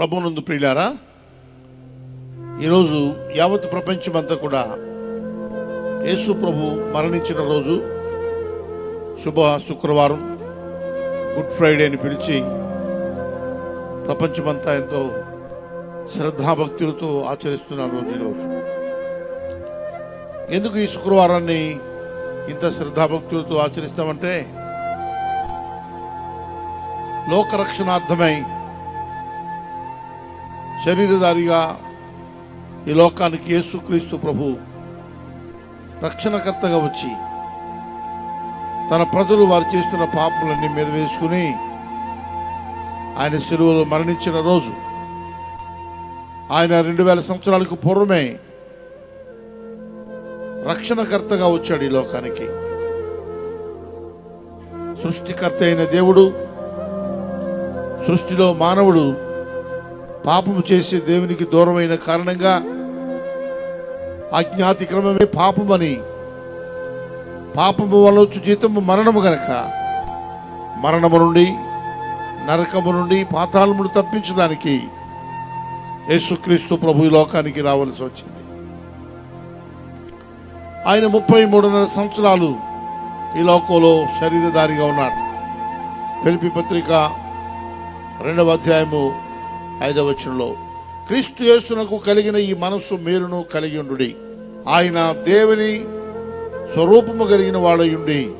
ప్రభునందు ప్రియులారా ఈరోజు యావత్ ప్రపంచమంతా కూడా యేసు ప్రభు మరణించిన రోజు శుభ శుక్రవారం గుడ్ ఫ్రైడే అని పిలిచి ప్రపంచమంతా ఎంతో శ్రద్ధాభక్తులతో ఆచరిస్తున్న రోజు ఈరోజు. ఎందుకు ఈ శుక్రవారాన్ని ఇంత శ్రద్ధాభక్తులతో ఆచరిస్తామంటే లోకరక్షణార్థమై శరీరధారిగా ఈ లోకానికి యేసుక్రీస్తు ప్రభు రక్షణకర్తగా వచ్చి తన ప్రజలు వారు చేస్తున్న పాపలన్నీ మీద వేసుకుని ఆయన సెలవులో మరణించిన రోజు ఆయన రెండు వేల సంవత్సరాలకు పూర్వమే రక్షణకర్తగా వచ్చాడు ఈ లోకానికి. సృష్టికర్త అయిన దేవుడు సృష్టిలో మానవుడు పాపము చేసి దేవునికి దూరమైన కారణంగా అజ్ఞాతిక్రమమే పాపమని పాపము వల్ల వచ్చు జీతము మరణము గనక మరణము నుండి నరకము నుండి పాతాళమును తప్పించడానికి యేసుక్రీస్తు ప్రభు లోకానికి రావలసి వచ్చింది. ఆయన ముప్పై మూడున్నర సంవత్సరాలు ఈ లోకంలో శరీరధారిగా ఉన్నాడు. ఫిలిపి పత్రిక రెండవ అధ్యాయము ఐదవ వచనంలో క్రీస్తు యేసునకు కలిగిన ఈ మనస్సు మీరును కలిగి ఉండుడి. ఆయన దేవుని స్వరూపము కలిగిన వాడయుండి.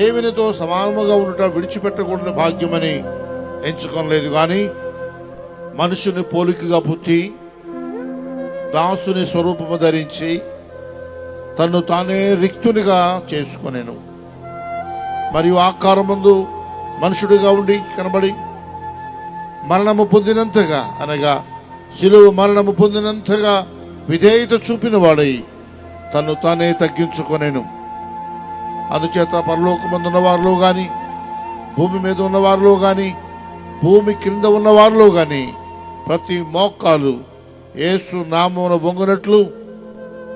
దేవునితో సమానముగా ఉండటం విడిచిపెట్టకూడని భాగ్యమని ఎంచుకోలేదు కానీ మనుషుని పోలికగా పుట్టి దాసుని స్వరూపము ధరించి తను తానే రిక్తునిగా చేసుకునేను. మరియు ఆకారముందు మనుషుడిగా ఉండి కనబడి మరణము పొందినంతగా అనగా శిలువ మరణము పొందినంతగా విధేయత చూపిన వాడై తను తానే తగ్గించుకొనేను. అందుచేత పరలోకమందున్న వారిలో కానీ భూమి మీద ఉన్న వారిలో భూమి క్రింద ఉన్న వారిలో ప్రతి మోక్కాలు యేసు నామమున బొంగునట్లు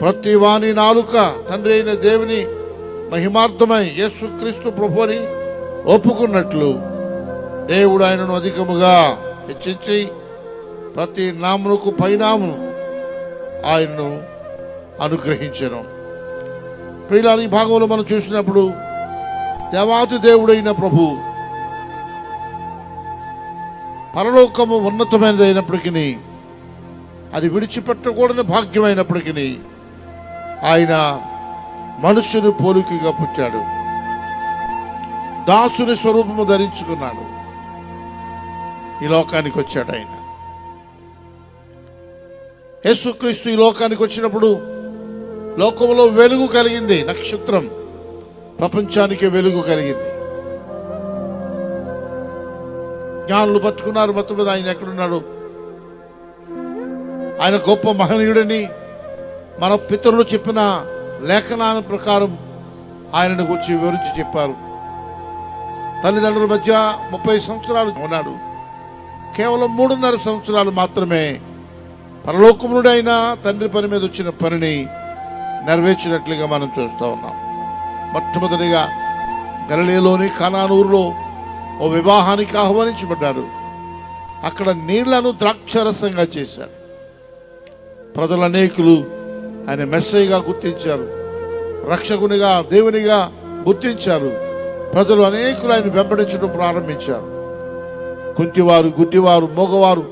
ప్రతి వాణి నాలుక తండ్రి అయిన దేవుని మహిమార్థమై యేసుక్రీస్తు ప్రభుని ఒప్పుకున్నట్లు దేవుడు ఆయనను అధికముగా హెచ్చించి ప్రతి నామునకు పైనామును ఆయనను అనుగ్రహించను. ప్రియులారు ఈ భాగంలో మనం చూసినప్పుడు దేవాతి దేవుడైన ప్రభు పరలోకము ఉన్నతమైనది అయినప్పటికీ అది విడిచిపెట్టకూడని భాగ్యమైనప్పటికీ ఆయన మనుషుని పోలికగా పుట్టాడు. దాసుని స్వరూపము ధరించుకున్నాడు. ఈ లోకానికి వచ్చాడు ఆయన. యేసుక్రీస్తు ఈ లోకానికి వచ్చినప్పుడు లోకంలో వెలుగు కలిగింది. నక్షత్రం ప్రపంచానికి వెలుగు కలిగింది. జ్ఞానులు పట్టుకున్నారు మొత్తం మీద ఆయన ఎక్కడున్నాడు? ఆయన గొప్ప మహనీయుడని మన పితరులు చెప్పిన లేఖనాల ప్రకారం ఆయనను గురించి వివరించి చెప్పారు. తల్లిదండ్రుల మధ్య ముప్పై సంవత్సరాలు ఉన్నాడు. కేవలం మూడున్నర సంవత్సరాలు మాత్రమే పరలోకము తండ్రి పని మీద వచ్చిన పనిని నెరవేర్చినట్లుగా మనం చూస్తూ ఉన్నాం. మొట్టమొదటిగా గలలీలోని కానానూరులో ఓ వివాహానికి ఆహ్వానించబడ్డాడు. అక్కడ నీళ్ళను ద్రాక్షరసంగా చేశాడు. ప్రజలు అనేకులు ఆయన మెస్సైగా గుర్తించారు. రక్షకునిగా దేవునిగా గుర్తించారు. ప్రజలు అనేకులు ఆయన వెంబడించడం ప్రారంభించారు. కుంటివారు గుడ్డివారు మోగవారు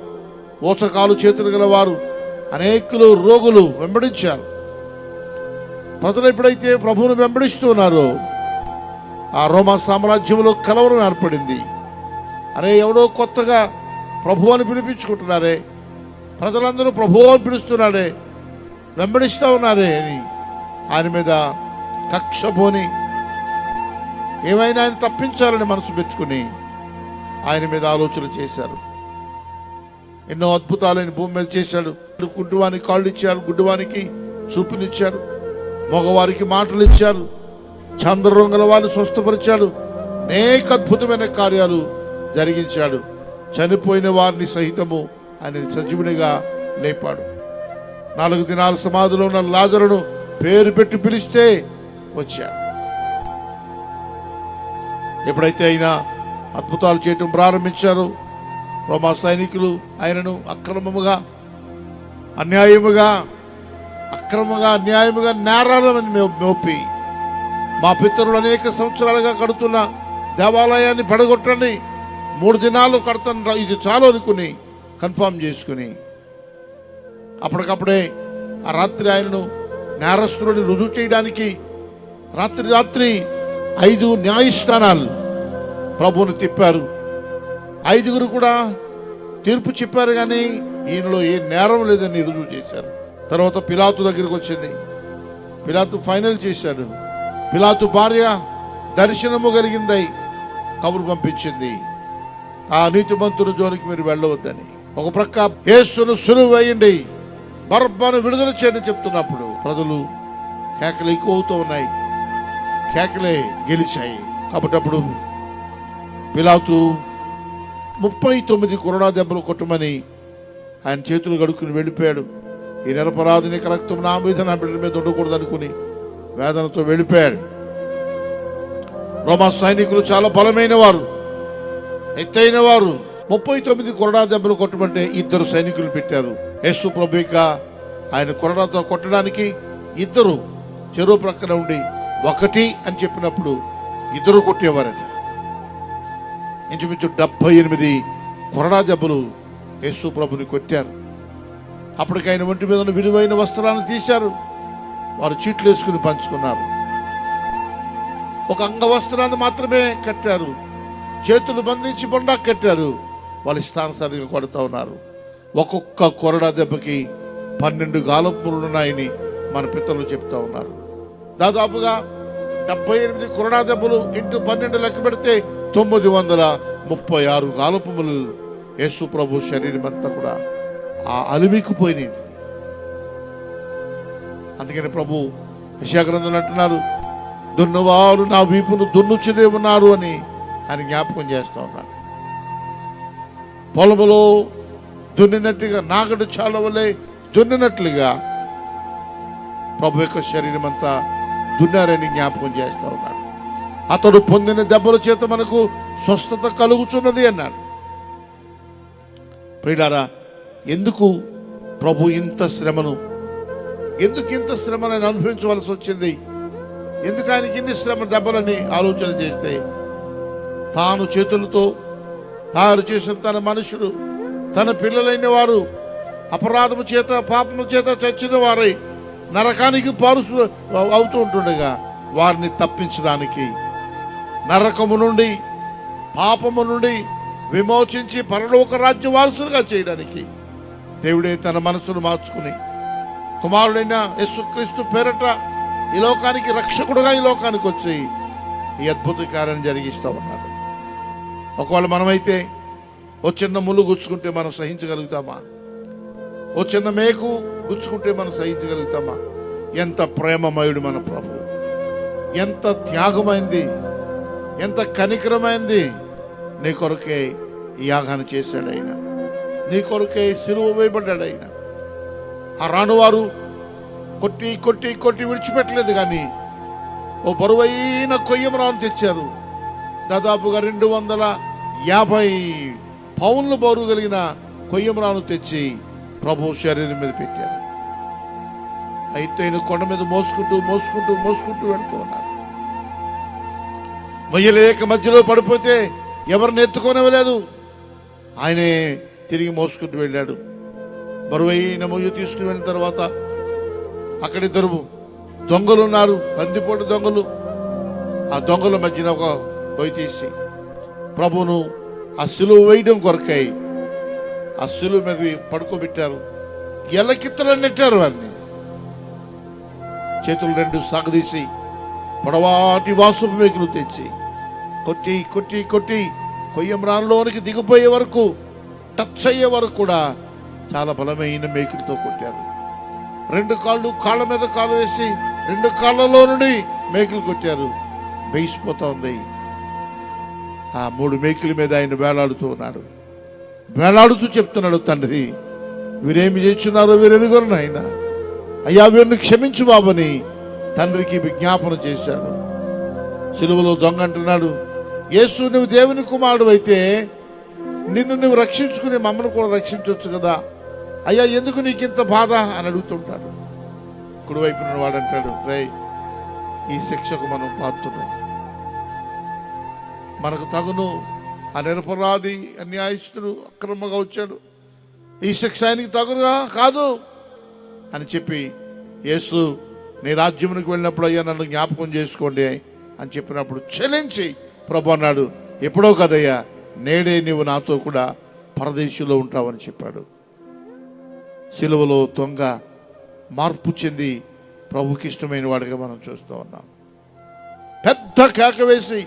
ఓసకాలు చేతులు గలవారు అనేకులు రోగులు వెంబడించారు. ప్రజలు ఎప్పుడైతే ప్రభువును వెంబడిస్తూ ఉన్నారో ఆ రోమా సామ్రాజ్యంలో కలవరం ఏర్పడింది. అరే ఎవడో కొత్తగా ప్రభు అని పిలిపించుకుంటున్నారే ప్రజలందరూ ప్రభు అని పిలుస్తున్నాడే వెంబడిస్తూ ఉన్నారే అని ఆయన మీద కక్ష పోని ఏమైనా ఆయన తప్పించాలని మనసు పెట్టుకుని ఆయన మీద ఆలోచన చేశారు. ఎన్నో అద్భుతాలైన భూమి మీద చేశాడు. గుడ్డువానికి కాళ్ళు ఇచ్చాడు గుడ్డువానికి చూపునిచ్చాడు మగవారికి మాటలు ఇచ్చారు చంద్రరంగుల వారిని స్వస్థపరిచాడు అనేక అద్భుతమైన కార్యాలు జరిగించాడు. చనిపోయిన వారిని సహితము ఆయన సజీవునిగా లేపాడు. నాలుగు దినాల సమాధిలో ఉన్న లాజరును పేరు పెట్టి పిలిస్తే వచ్చాడు. ఎప్పుడైతే అయినా అద్భుతాలు చేయటం ప్రారంభించారు. రోమా సైనికులు ఆయనను అక్రమముగా అన్యాయముగా అక్రమంగా అన్యాయముగా నేరాలని మేము మోపి మా పితరులు అనేక సంవత్సరాలుగా కడుతున్న దేవాలయాన్ని పడగొట్టండి. మూడు దినాలు కడతాను ఇది చాలు అనుకుని కన్ఫామ్ చేసుకుని అప్పటికప్పుడే ఆ రాత్రి ఆయనను నేరస్తుడిని రుజువు చేయడానికి రాత్రి రాత్రి ఐదు న్యాయస్థానాలు ప్రభువుని తిప్పారు. ఐదుగురు కూడా తీర్పు చెప్పారు కానీ ఈయనలో ఏ నేరం లేదని రుజువు చేశారు తర్వాత పిలాతు దగ్గరికి వచ్చింది. పిలాతు ఫైనల్ చేశాడు. పిలాతు భార్య దర్శనము కలిగిందై కబురు పంపించింది. ఆ నీతిమంతుల జోలికి మీరు వెళ్ళవద్దని. ఒక ప్రక్క యేసును సులువు వేయండి. బర్బను విడుదల చేయండి చెప్తున్నప్పుడు ప్రజలు కేకలు ఎక్కువ అవుతూ ఉన్నాయి. కేకలే గెలిచాయి. కాబట్టి అప్పుడు పిలాతు ముప్పై తొమ్మిది కొరడా దెబ్బలు కొట్టమని ఆయన చేతులు గడుక్కుని వెళ్ళిపోయాడు. ఈ నిరపరాధిని రక్తం నా మీద నా బిడ్డల మీద ఉండకూడదు అనుకుని వేదనతో వెళ్ళిపోయాడు. రోమా సైనికులు చాలా బలమైన వారు ఎత్తైన వారు ముప్పై తొమ్మిది కొరడా దెబ్బలు కొట్టమంటే ఇద్దరు సైనికులు పెట్టారు. యేసు ప్రభుక ఆయన కొరడాతో కొట్టడానికి ఇద్దరు చెరువు ప్రక్కన ఉండి ఒకటి అని చెప్పినప్పుడు ఇద్దరు కొట్టేవారట. ఇంచుమించు డెబ్బై ఎనిమిది కొరడా దెబ్బలు యేసు ప్రభుని కొట్టారు. అప్పటికి ఆయన ఒంటి మీద ఉన్న విలువైన వస్త్రాన్ని తీశారు. వారు చీట్లు వేసుకుని పంచుకున్నారు. ఒక అంగవస్త్రాన్ని మాత్రమే కట్టారు. చేతులు బంధించి బొండా కట్టారు. వాళ్ళు స్థానసరిగా కొడుతూ ఉన్నారు. ఒక్కొక్క కొరడా దెబ్బకి పన్నెండు గాలపులు ఉన్నాయని మన పితరులు చెప్తా ఉన్నారు. దాదాపుగా డెబ్బై ఎనిమిది కొరడా దెబ్బలు ఇంటూ పన్నెండు లెక్క పెడితే తొమ్మిది వందల ముప్పై ఆరు గాలపములు యేసు ప్రభు శరీరం అంతా కూడా ఆ అలిమికిపోయినాయి అందుకని ప్రభు యశాగ్రంథులు అంటున్నారు దున్నవారు నా వీపును దున్నుచునే ఉన్నారు అని ఆయన జ్ఞాపకం చేస్తూ ఉన్నాడు. పొలములో దున్నినట్టుగా నాగడు చాలవలే దున్నినట్లుగా ప్రభు యొక్క శరీరం అంతా దున్నారని జ్ఞాపకం చేస్తూ ఉన్నాడు. అతడు పొందిన దెబ్బల చేత మనకు స్వస్థత కలుగుచున్నది అన్నాడు. ప్రియులారా ఎందుకు ప్రభు ఇంత శ్రమను? ఎందుకు ఇంత శ్రమను ఆయన అనుభవించవలసి వచ్చింది? ఎందుకు ఆయనకి ఇన్ని శ్రమ దెబ్బలని ఆలోచన చేస్తే? తాను చేతులతో తయారు చేసిన తన మనుషులు తన పిల్లలైన వారు అపరాధము చేత పాపము చేత చచ్చిన వారై నరకానికి పారుసు అవుతూ ఉంటుండగా వారిని తప్పించడానికి నరకము నుండి పాపము నుండి విమోచించి పరలోక రాజ్య వారసులుగా చేయడానికి దేవుడే తన మనసును మార్చుకుని కుమారుడైన యేసుక్రీస్తు పేరట ఈ లోకానికి రక్షకుడుగా ఈ లోకానికి వచ్చి ఈ అద్భుత కార్యం జరిగిస్తూ ఉన్నాడు. ఒకవేళ మనమైతే ఓ చిన్న ముళ్ళు గుచ్చుకుంటే మనం సహించగలుగుతామా? ఓ చిన్న మేకు గుచ్చుకుంటే మనం సహించగలుగుతామా? ఎంత ప్రేమమయుడు మన ప్రభు! ఎంత త్యాగమైంది ఎంత కనికరమైంది. నీ కొరకే ఈ యాగాన్ని చేశాడు ఆయన. నీ కొరకే సిలువ వేయబడ్డాడు ఆయన. ఆ రానువారు కొట్టి కొట్టి కొట్టి విడిచిపెట్టలేదు కానీ ఓ బరువైన కొయ్యమరాను తెచ్చారు. దాదాపుగా రెండు వందల యాభై పౌన్లు బరువు కలిగిన కొయ్యమరాను తెచ్చి ప్రభు శరీరం మీద పెట్టారు. అయితే కొండ మీద మోసుకుంటూ మోసుకుంటూ మోసుకుంటూ వెళ్తూ ఉన్నారు. మొయ్యలేక మధ్యలో పడిపోతే ఎవరిని ఎత్తుకోనివ్వలేదు ఆయనే తిరిగి మోసుకుంటూ వెళ్ళాడు. బరువైన మొయ్య తీసుకుని వెళ్ళిన తర్వాత అక్కడిద్దరు దొంగలు ఉన్నారు బందిపోటు దొంగలు. ఆ దొంగల మధ్యన ఒక పొయ్యి తీసి ప్రభును ఆ సులువు వేయడం కొరకాయి ఆ సులువు మీద పడుకోబెట్టారు. ఎల్లకిత్తలు నెట్టారు వారిని. చేతులు రెండు సాగదీసి పొడవాటి వాసుపు మేకులు తెచ్చి కొట్టి కొట్టి కొట్టి కొయ్యమ్రాన్లోనికి దిగిపోయే వరకు టచ్ అయ్యే వరకు కూడా చాలా బలమైన మేకులతో కొట్టారు. రెండు కాళ్ళు కాళ్ళ మీద కాలు వేసి రెండు కాళ్ళలో నుండి మేకులు కొట్టారు. వేసిపోతా ఉంది. ఆ మూడు మేకుల మీద ఆయన వేలాడుతూ ఉన్నాడు. వేలాడుతూ చెప్తున్నాడు తండ్రి వీరేమి చేస్తున్నారో వీరెనుగరు నాయన. అయ్యా వీరిని క్షమించు బాబని తండ్రికి విజ్ఞాపన చేశాడు. సిలువలో దొంగ అంటున్నాడు. యేసు నువ్వు దేవుని కుమారుడు అయితే నిన్ను నువ్వు రక్షించుకుని మమ్మల్ని కూడా రక్షించవచ్చు కదా. అయ్యా ఎందుకు నీకు ఇంత బాధ అని అడుగుతుంటాడు. కుడివైపున వాడు అంటాడు రే ఈ శిక్షకు మనం పాత్రుడు మనకు తగును ఆ నిరపరాధి అన్యాయస్తుడు అక్రమంగా వచ్చాడు. ఈ శిక్ష ఆయనకి తగునుగా కాదు అని చెప్పి యేసు నీ రాజ్యమునికి వెళ్ళినప్పుడు అయ్యా నన్ను జ్ఞాపకం చేసుకోండి అని చెప్పినప్పుడు చెల్లించి ప్రభు అన్నాడు ఎప్పుడో కదయ్యా నేడే నీవు నాతో కూడా పరదేశంలో ఉంటావని చెప్పాడు. సిలువలో దొంగ మార్పు చెంది ప్రభుకి ఇష్టమైన వాడిగా మనం చూస్తూ ఉన్నాం. పెద్ద కేక వేసి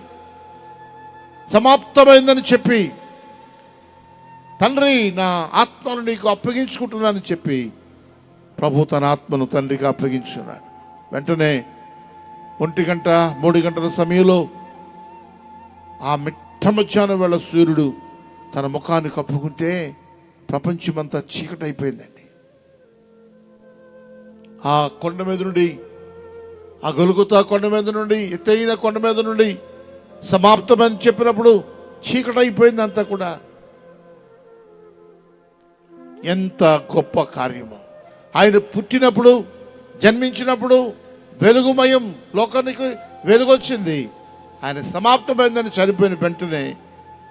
సమాప్తమైందని చెప్పి తండ్రి నా ఆత్మను నీకు అప్పగించుకుంటున్నానని చెప్పి ప్రభు తన ఆత్మను తండ్రికి అప్పగించున్నాడు. వెంటనే ఒంటి గంట మూడు గంటల సమయంలో ఆ మిట్ట మధ్యాహ్నం వేళ సూర్యుడు తన ముఖాన్ని కప్పుకుంటే ప్రపంచమంతా చీకటైపోయిందండి. ఆ కొండ మీద నుండి ఆ గొలుగుతా కొండ మీద నుండి ఎత్తైన కొండ మీద నుండి సమాప్తమని చెప్పినప్పుడు చీకటైపోయింది అంతా కూడా. ఎంత గొప్ప కార్యము. ఆయన పుట్టినప్పుడు జన్మించినప్పుడు వెలుగుమయం లోకానికి వెలుగొచ్చింది. ఆయన సమాప్తమైందని చనిపోయిన వెంటనే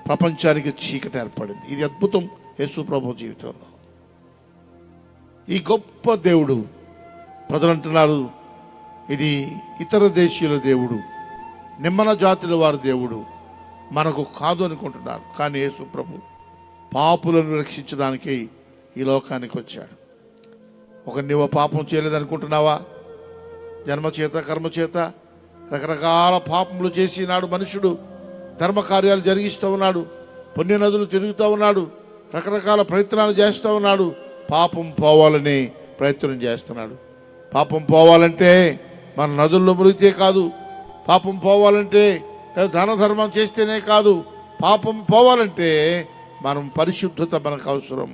ప్రపంచానికి చీకటి ఏర్పడింది. ఇది అద్భుతం యేసు ప్రభు జీవితంలో. ఈ గొప్ప దేవుడు ప్రజలు అంటున్నారు ఇది ఇతర దేశీయుల దేవుడు నిమ్మన జాతుల వారి దేవుడు మనకు కాదు అనుకుంటున్నారు. కానీ యేసు ప్రభు పాపులను రక్షించడానికి ఈ లోకానికి వచ్చాడు. ఒక నువ్వు పాపం చేయలేదనుకుంటున్నావా? జన్మచేత కర్మచేత? రకరకాల పాపములు చేసి నాడు మనుషుడు ధర్మకార్యాలు జరిగిస్తూ ఉన్నాడు పుణ్య నదులు తిరుగుతూ ఉన్నాడు రకరకాల ప్రయత్నాలు చేస్తూ ఉన్నాడు పాపం పోవాలని ప్రయత్నం చేస్తున్నాడు. పాపం పోవాలంటే మన నదుల్లో మునిగితే కాదు పాపం పోవాలంటే ధన ధర్మం చేస్తేనే కాదు పాపం పోవాలంటే మనం పరిశుద్ధత మనకు అవసరం.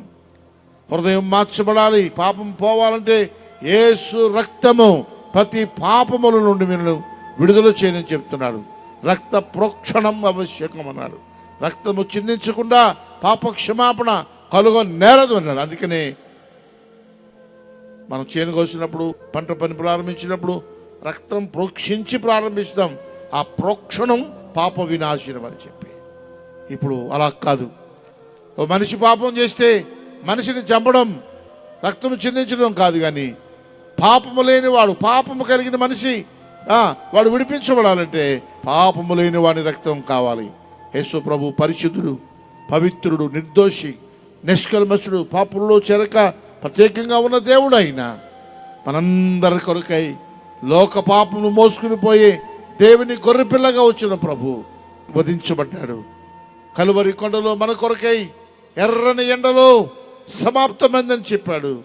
హృదయం మార్చబడాలి పాపం పోవాలంటే ఏసు రక్తము ప్రతి పాపముల నుండి మిమ్మల్ని విడుదల చేయని చెప్తున్నాడు. రక్త ప్రోక్షణం ఆవశ్యకం అన్నాడు రక్తము చిందించకుండా పాప క్షమాపణ కలుగ నేరదు అన్నాడు. అందుకనే మనం చేను కోసినప్పుడు పంట పని ప్రారంభించినప్పుడు రక్తం ప్రోక్షించి ప్రారంభిస్తాం. ఆ ప్రోక్షణం పాప వినాశనం అని చెప్పి. ఇప్పుడు అలా కాదు. ఓ మనిషి పాపం చేస్తే మనిషిని చంపడం రక్తం చిందించడం కాదు కానీ పాపము లేని వాడు పాపము కలిగిన మనిషి వాడు విడిపించబడాలంటే పాపము లేని వాడి రక్తం కావాలి. యేసు ప్రభు పరిశుద్ధుడు పవిత్రుడు నిర్దోషి నిష్కల్మసుడు పాపుల్లో చెరక ప్రత్యేకంగా ఉన్న దేవుడు అయినా మనందరి కొరకై లోక పాపము మోసుకుని పోయి దేవుని గొర్రెపిల్లగా వచ్చిన ప్రభు వధించబడ్డాడు. కలువరి కొండలో మన కొరకై ఎర్రని ఎండలో సమాప్తమైందని చెప్పాడు.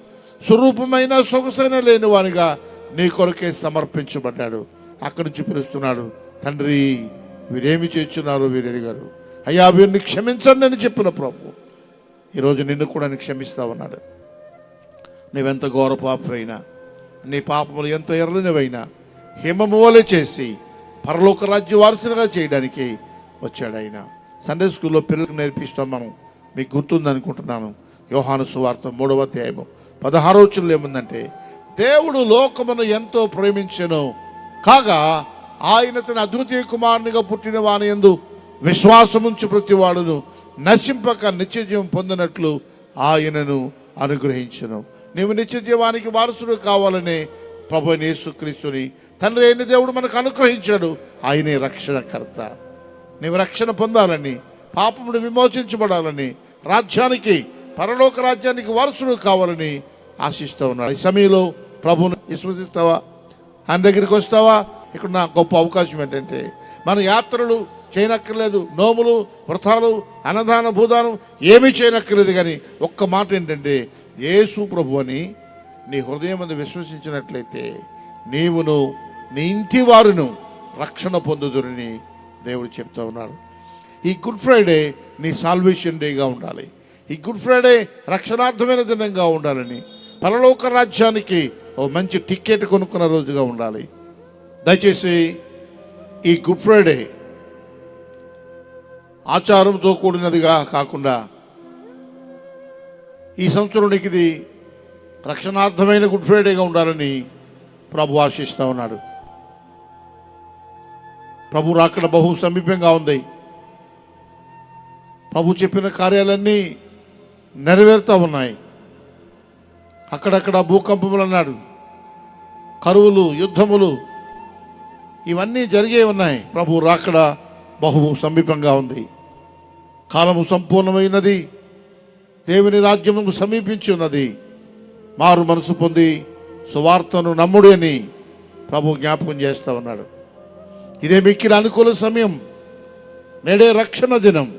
స్వరూపమైన సొగసైన లేని వానిగా నీ కొరకే సమర్పించబడ్డాడు. అక్కడి నుంచి పిలుస్తున్నాడు తండ్రి వీరేమి చేస్తున్నారు వీరెరిగారు అయ్యా వీరిని క్షమించండి అని చెప్పిన ప్రభు. ఈరోజు నిన్ను కూడా నేను క్షమిస్తా ఉన్నాడు. నువ్వెంత ఘోర పాపమైనా నీ పాపములు ఎంత ఎర్రనివైనా హిమమూలే చేసి పరలోక రాజ్య వారసులుగా చేయడానికి వచ్చాడు ఆయన సండే స్కూల్లో పిల్లలకు నేర్పిస్తాం మనం. మీకు గుర్తుంది అనుకుంటున్నాను యోహాను సువార్త మూడవ అధ్యాయము పదహారో వచనంలో ఏముందంటే దేవుడు లోకమును ఎంతో ప్రేమించను. కాగా ఆయన తన అద్వితీయ కుమారునిగా పుట్టిన వాని ఎందు విశ్వాసముంచు ప్రతి వాడును నశింపక నిత్యజీవం పొందినట్లు ఆయనను అనుగ్రహించను. నీవు నిత్యజీవానికి వారసుడు కావాలనే ప్రభు యేసుక్రీస్తుని తండ్రి అయిన దేవుడు మనకు అనుగ్రహించాడు. ఆయనే రక్షణకర్త. నీవు రక్షణ పొందాలని పాపముడు విమోచించబడాలని రాజ్యానికి పరలోక రాజ్యానికి వారసుడు కావాలని ఆశిస్తూ ఉన్నాడు ఈ సమయంలో ప్రభుని విస్మృతిస్తావా ఆయన దగ్గరికి వస్తావా? ఇక్కడ నా గొప్ప అవకాశం ఏంటంటే మన యాత్రలు చేయనక్కర్లేదు నోములు వ్రతాలు అన్నదాన భూదానం ఏమీ చేయనక్కర్లేదు కానీ ఒక్క మాట ఏంటంటే యేసు ప్రభు అని నీ హృదయం మీద విశ్వసించినట్లయితే నీవును నీ ఇంటి వారును రక్షణ పొందుదురని దేవుడు చెప్తా ఉన్నాడు. ఈ గుడ్ ఫ్రైడే నీ సాల్వేషన్ డేగా ఉండాలి. ఈ గుడ్ ఫ్రైడే రక్షణార్థమైన దినంగా ఉండాలని పరలోక రాజ్యానికి ఓ మంచి టికెట్ కొనుక్కున్న రోజుగా ఉండాలి. దయచేసి ఈ గుడ్ ఫ్రైడే ఆచారంతో కూడినదిగా కాకుండా ఈ సంవత్సరానికి ఇది రక్షణార్థమైన గుడ్ ఫ్రైడేగా ఉండాలని ప్రభు ఆశిస్తూ ఉన్నాడు. ప్రభు రాకడ బహు సమీపంగా ఉంది. ప్రభు చెప్పిన కార్యాలన్నీ నెరవేరుతూ ఉన్నాయి. అక్కడక్కడ భూకంపములు అన్నాడు కరువులు యుద్ధములు ఇవన్నీ జరిగే ఉన్నాయి. ప్రభు రాకడ బహు సమీపంగా ఉంది. కాలము సంపూర్ణమైనది. దేవుని రాజ్యము సమీపించి ఉన్నది. మారు మనసు పొంది సువార్తను నమ్ముడి అని ప్రభు జ్ఞాపకం చేస్తా ఉన్నాడు. ఇదే మిక్కిలి అనుకూల సమయం. నేడే రక్షణ దినం.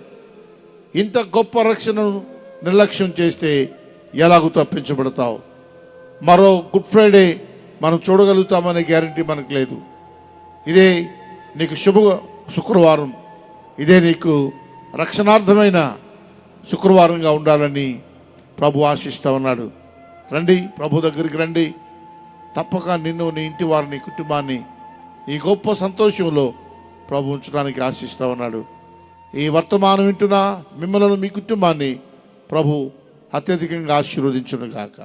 ఇంత గొప్ప రక్షణను నిర్లక్ష్యం చేస్తే ఎలాగూ తప్పించబడతావు? మరో గుడ్ ఫ్రైడే మనం చూడగలుగుతామనే గ్యారంటీ మనకు లేదు. ఇదే నీకు శుభ శుక్రవారం. ఇదే నీకు రక్షణార్థమైన శుక్రవారంగా ఉండాలని ప్రభు ఆశిస్తా ఉన్నాడు. రండి ప్రభు దగ్గరికి రండి. తప్పక నిన్ను నీ ఇంటి వారిని కుటుంబాన్ని ఈ గొప్ప సంతోషంలో ప్రభు ఉంచడానికి ఆశిస్తా ఉన్నాడు. ఈ వర్తమానం వింటున్న మిమ్మల్ని మీ కుటుంబాన్ని ప్రభు అత్యధికంగా ఆశీర్వదించును గాక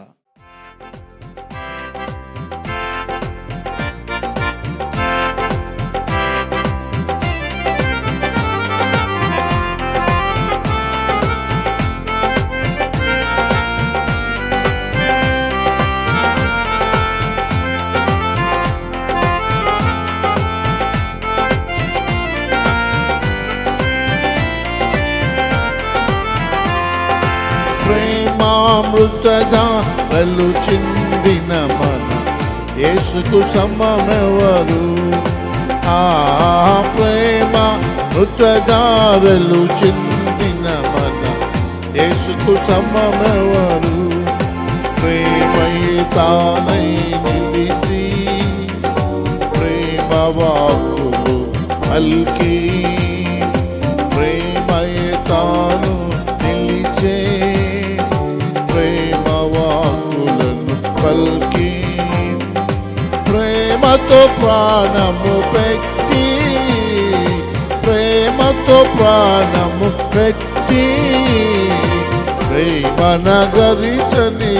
ప్రేమామృతగా వెళ్ళు చిందిన మన యేసుకు సమమెవరు? ఆ ప్రేమ మృతగారలు చిందిన మన యేసుకు సమమెవరు? ప్రేమై తానై నిలిచి ప్రేమ వాక్కులు పల్కి ప్రేమతో ప్రాణము పెట్టి ప్రేమతో ప్రాణము పెట్టి ప్రేమ నగరిచని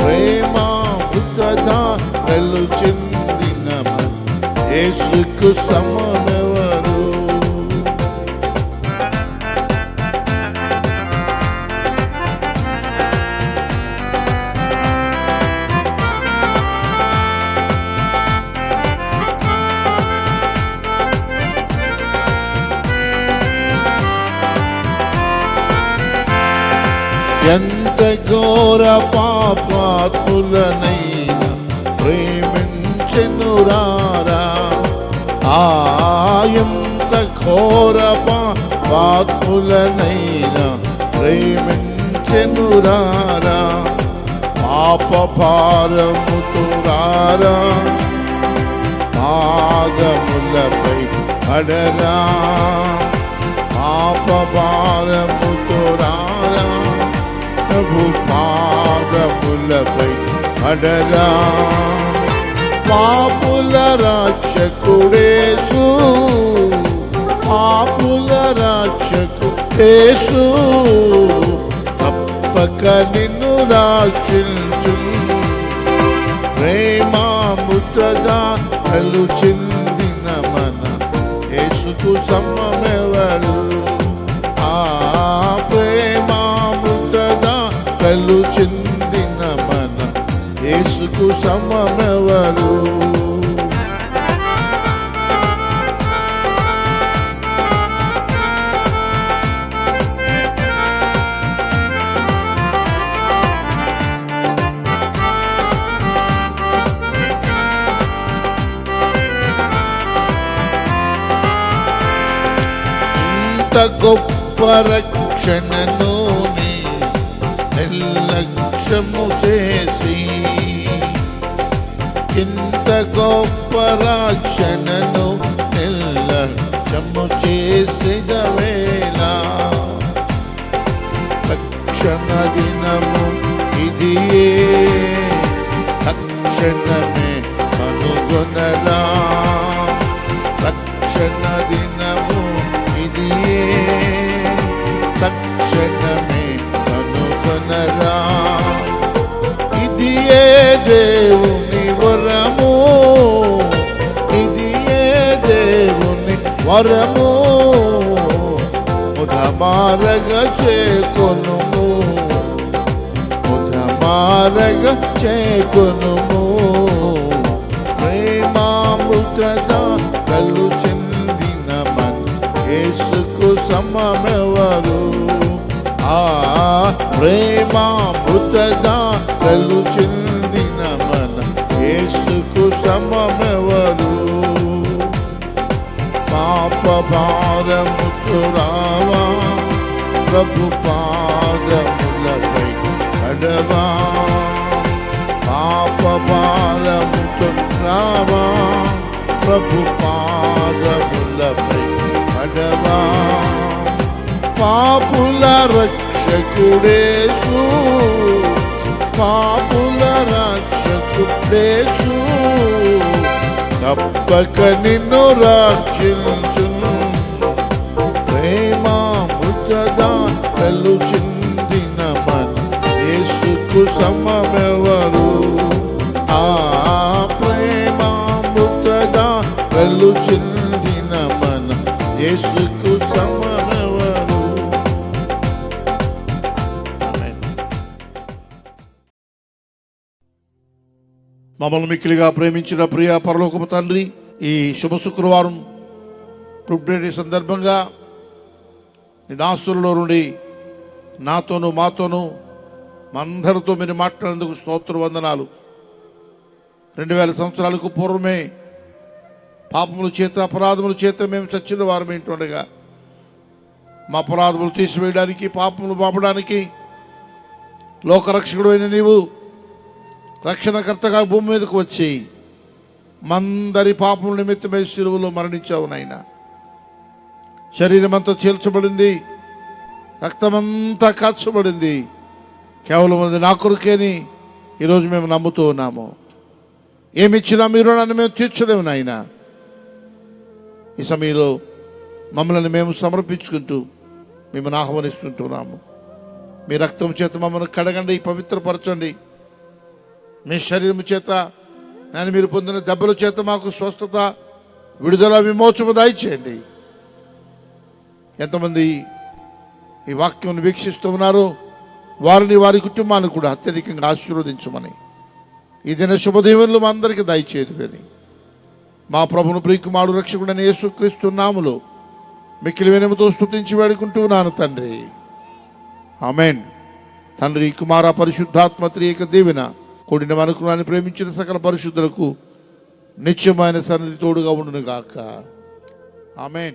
ప్రేమ బుద్ధదా వెలు చెందిన యేసుకు సమనెవరు ఎంత ఘోర పాపాత్ములనైనా ప్రేమించెనురారా ఆ ఎంత ఘోర పాపాత్ములనైనా ప్రేమించెనురారా పాప భారముతో రారా. పాదములపై అడరా పాప భారముతో ప్రభు పాదములపై అడరా పాపుల రాక్షకుడేసు పాపుల రాక్షకుడేసు తప్పక నిన్ను రాక్షించు. ప్రేమామృతగా కలు చెందిన మన యేసుకు సమ్మమెవరు ఆ ప్రేమా యేసుకు సమమెవరు ఇంత గొప్ప రక్షణను నీ నిర్లక్ష్యము చేసి గొప్ప రక్షణను నిర్లక్ష్యము స్వరము ముదమారగ చేకొనుము. ముదమారగ చేకొనుము. ప్రేమామృతద కలు చెందిన మన యేసుకు సమమెవరు? ఆ ప్రేమామృతద కలు చెందిన మన యేసుకు సమమెవరు పాప రావా ప్రభు పాదములపై పడవా? పాప భారముతో రావా ప్రభు పాదములపై పడవా? పాపుల రక్షకుడేసు పాపుల రక్షకుడేసు తప్పక నిన్ను రక్షించును సమమెవరు ఆ ప్రేమ ముచ్చదా కలు చిందిన మన యేసుకు సమమెవరు. మమ్మల్ని మిక్కిలిగా ప్రేమించిన ప్రియ పరలోకపు తండ్రి ఈ శుభ శుక్రవారం పుట్టిన సందర్భంగా నీ దాసులలో నుండి నాతోనూ మాతోనూ మా అందరితో మీరు మాట్లాడేందుకు స్తోత్ర వందనాలు. రెండు వేల సంవత్సరాలకు పూర్వమే పాపముల చేత అపరాధముల చేత మేము చచ్చిన వారం ఏంటుండగా మా అపరాధములు తీసివేయడానికి పాపములు పాపడానికి లోకరక్షకుడు అయిన నీవు రక్షణకర్తగా భూమి మీదకు వచ్చి మందరి పాపముల నిమిత్తమై శిలువలో మరణించావు నాయన. శరీరం అంతా చీల్చబడింది రక్తమంతా కాచబడింది కేవలం అది నా కొరకేని ఈరోజు మేము నమ్ముతూ ఉన్నాము. ఏమిచ్చినా మీరు నన్ను మేము తీర్చలేము నాయన. ఈ సమయంలో మమ్మల్ని మేము సమర్పించుకుంటూ మిమ్మల్ని ఆహ్వానిస్తుంటున్నాము. మీ రక్తం చేత మమ్మల్ని కడగండి పవిత్రపరచండి. మీ శరీరము చేత నేను మీరు పొందిన దెబ్బల చేత మాకు స్వస్థత విడుదల విమోచము దయచేయండి. ఎంతమంది ఈ వాక్యం వీక్షిస్తూ ఉన్నారో? వారిని వారి కుటుంబాన్ని కూడా అత్యధికంగా ఆశీర్వదించమని. ఈ దిన శుభదేవులు మా అందరికీ దయచేదురని మా ప్రభును ప్రియకుమారుడు రక్షకుడని యేసుక్రీస్తు నాములో మిక్కిలి వినముతో స్తుతించి వేడుకుంటున్నాను తండ్రి. ఆమెన్. తండ్రి కుమార పరిశుద్ధాత్మ త్రియక దీవెన కూడిన మనకునాన్ని ప్రేమించిన సకల పరిశుద్ధులకు నిత్యమైన సన్నిధి తోడుగా ఉండునుగాక. ఆమెన్.